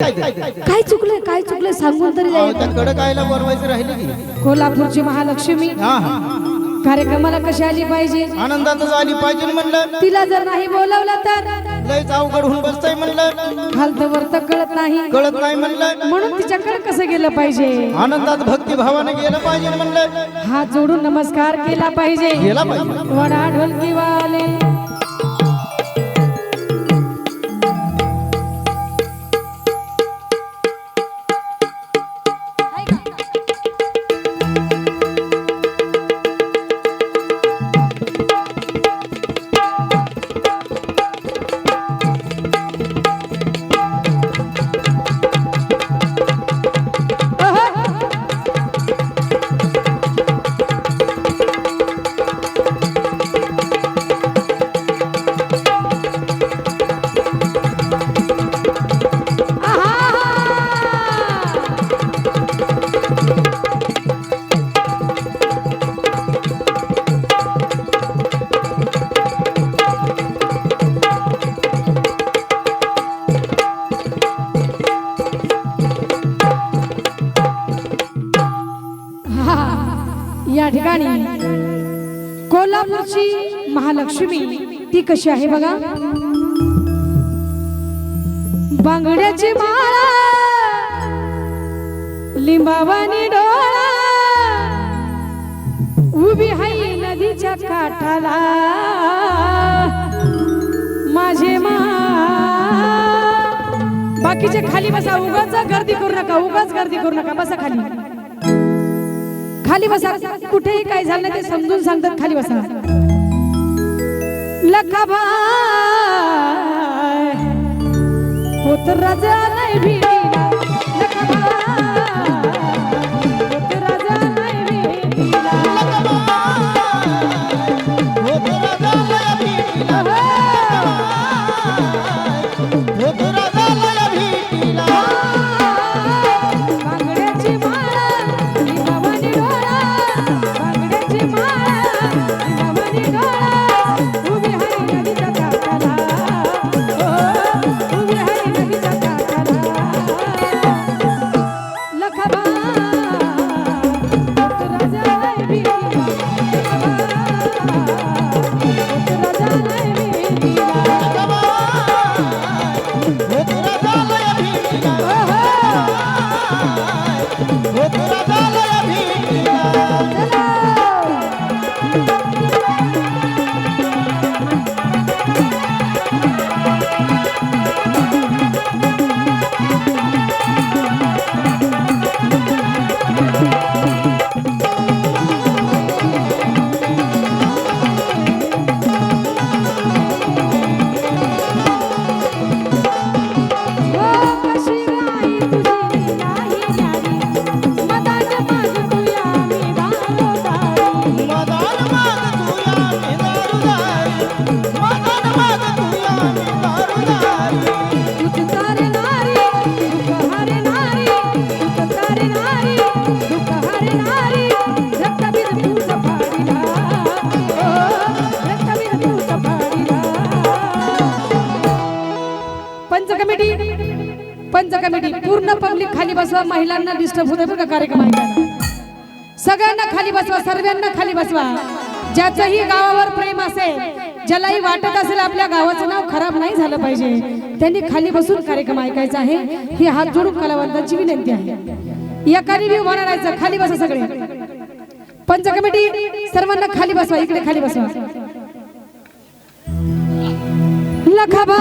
काय ते? काय चुकलंय सांगून तरी अहो, जाईल त्या कडक आईला बनवायचं राहिले की कोल्हापूरची महालक्ष्मी. हा. हा कार्यक्रमाला कशी आली पाहिजे? आनंदातच आली पाहिजे म्हणलं. तिला जर नाही बोलवलं तर? लयच अवघड होऊन बसतंय म्हणलं. खालत वरत कळत नाही. कळत नाही म्हणलं. म्हणून तिच्याकडे कसं गेलं पाहिजे? आनंदात भक्ती भावाने गेलं पाहिजे म्हणलं. हात जोडून नमस्कार केला पाहिजे. गेला पाहिजे. वडा ढोलकी वाले या ठिकाणी कोल्हापूरची महालक्ष्मी ती कशी आहे बघा? बांगड्याची माळा लिंबावानी डोळा उभी हाई नदीच्या काठाला. माझे मा बाकीचे खाली बसा उगाच गर्दी करू नका उगाच गर्दी करू नका बसा खाली. खाली बसा. कुठेही काय झालं नाही ते समजून सांगतात खाली बसा. लखाबाय होत राजा नाही पंच कमिटी पूर्ण पब्लिक खाली बसवा महिलांना डिस्टर्ब होत बघा कार्यक्रम सगळ्यांना खाली बसवा सर्वांना खाली बसवा. ज्याचंही गावावर प्रेम असेल ज्यालाही वाटत असेल आपल्या गावाचं नाव खराब नाही झालं पाहिजे त्यांनी खाली बसून कार्यक्रम ऐकायचा आहे. ही हात जोडून कलावंतांची विनंती आहे. एकाने बी उभा राहायचं खाली बसा सगळे. पंच कमिटी सर्वांना खाली बसवा इकडे खाली बसवा. लखाबा!